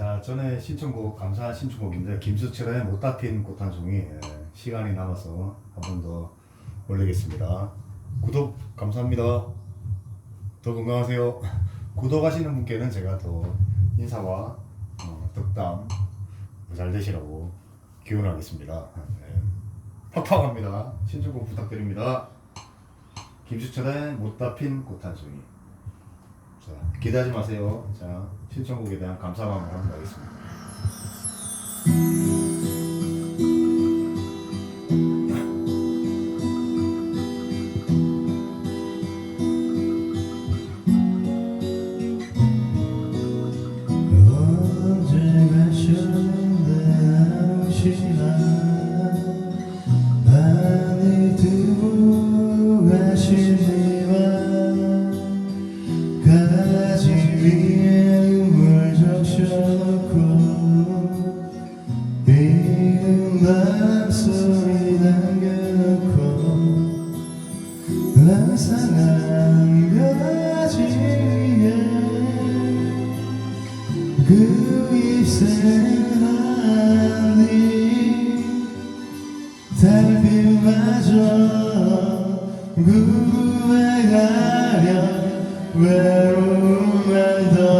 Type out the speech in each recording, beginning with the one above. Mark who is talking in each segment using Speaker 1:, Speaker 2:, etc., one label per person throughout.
Speaker 1: 자, 전에 신청곡 감사한 신청곡인데 김수철의 못다 핀 꽃 한 송이 예, 시간이 남아서 한 번 더 올리겠습니다. 구독 감사합니다. 더 건강하세요. 구독하시는 분께는 제가 또 인사와 어, 덕담 잘 되시라고 기원하겠습니다. 네. 팍팍합니다. 신청곡 부탁드립니다. 김수철의 못다 핀 꽃 한 송이. 자, 기대하지 마세요. 자, 신청곡에 대한 감사 마음으로 한번 가겠습니다.
Speaker 2: 항상 한 가지 위에 그 아니 달빛마저 구해가려. 외로움만 더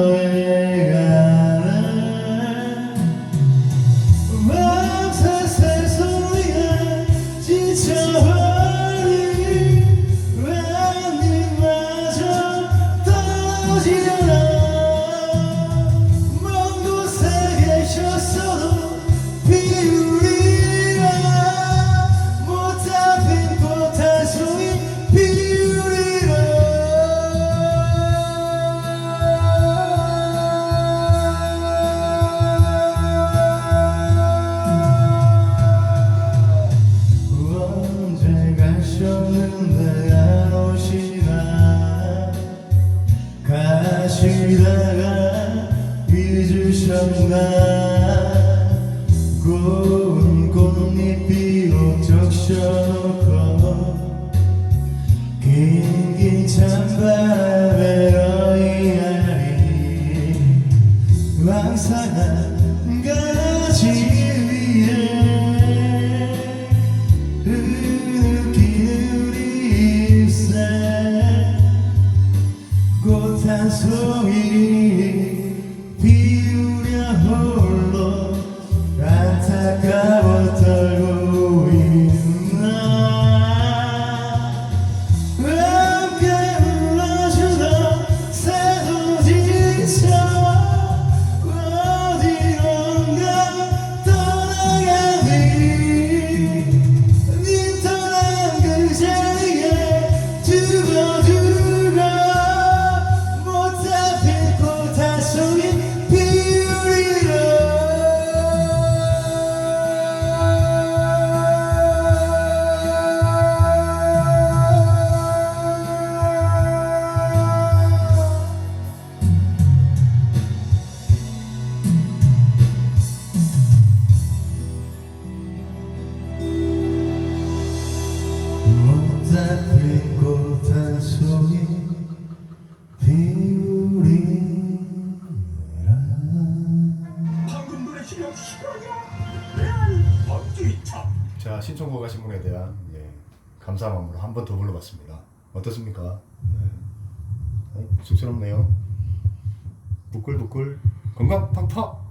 Speaker 2: 잊으셨나 고운 꽃잎 비록 적셔놓고 긴긴 찬바
Speaker 1: 자, 신청곡 하신 분에 대한 예, 감사 마음으로 한 번 더 불러봤습니다. 어떻습니까? 네. 어, 쑥스럽네요. 부끌부끌 건강 팡팡.